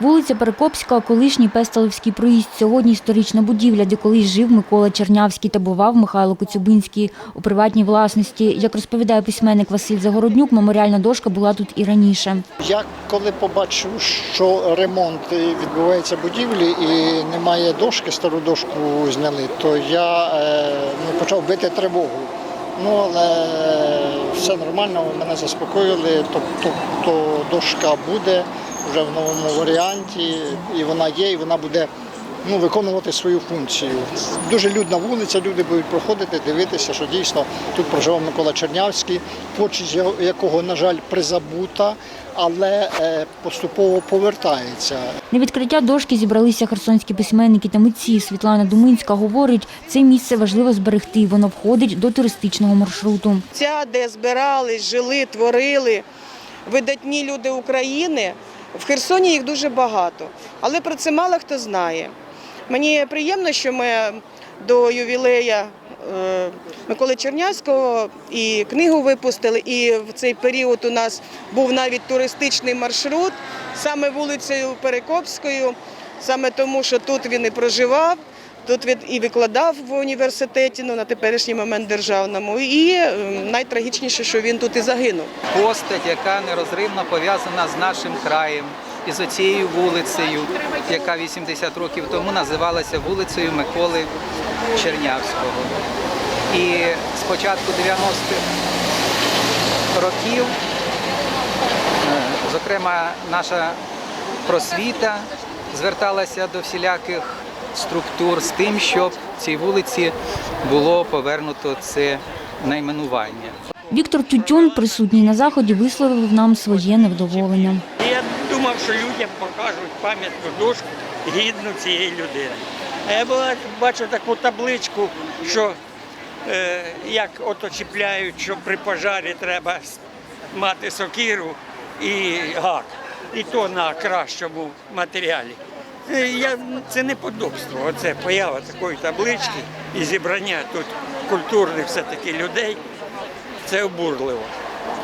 Вулиця Перекопська, колишній Песталівський проїзд. Сьогодні історична будівля, де колись жив Микола Чернявський та бував Михайло Коцюбинський у приватній власності. Як розповідає письменник Василь Загороднюк, меморіальна дошка була тут і раніше. Я коли побачив, що ремонт відбувається будівлі і немає дошки, стару дошку зняли, то я е, ну, почав бити тривогу. Ну, але все нормально, мене заспокоїли, тобто то дошка буде вже в новому варіанті, і вона є, і вона буде ну, виконувати свою функцію. Дуже людна вулиця, люди будуть проходити, дивитися, що дійсно тут проживав Микола Чернявський, почесть якого, на жаль, призабута, але е, поступово повертається. На відкриття дошки зібралися херсонські письменники та митці. Світлана Думинська говорить, це місце важливо зберегти. Воно входить до туристичного маршруту. Ця, де збирались, жили, творили видатні люди України. В Херсоні їх дуже багато, але про це мало хто знає. Мені приємно, що ми до ювілея е, Миколи Чернявського і книгу випустили, і в цей період у нас був навіть туристичний маршрут саме вулицею Перекопською, саме тому, що тут він і проживав. Тут він і викладав в університеті, ну на теперішній момент державному. І е, найтрагічніше, що він тут і загинув. постать, яка нерозривно пов'язана з нашим краєм і з оцією вулицею, яка 80 років тому називалася вулицею Миколи Чернявського. І з початку 90-х років, е, зокрема, наша просвіта зверталася до всіляких структур з тим, щоб цій вулиці було повернуто це найменування. Віктор Тютюн, присутній на заході, висловив нам своє невдоволення. Я думав, що людям покажуть пам'ятну дошку гідну цієї людини. Я була- бачив таку табличку, що е, як ото чіпляють, що при пожарі треба мати сокиру і гак. І то на кращому матеріалі. Е, Я, це неподобство. Оце поява такої таблички і зібрання тут культурних все-таки людей. Це обурливо,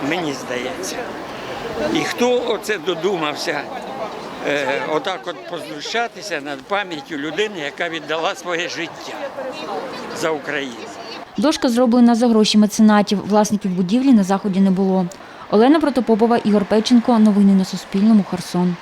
мені здається. І хто оце додумався е, отак от познущатися над пам'яттю людини, яка віддала своє життя за Україну. Дошка зроблена за гроші меценатів. Власників будівлі на заході не було. Олена Протопопова, Ігор Печенко. Новини на Суспільному. Херсон.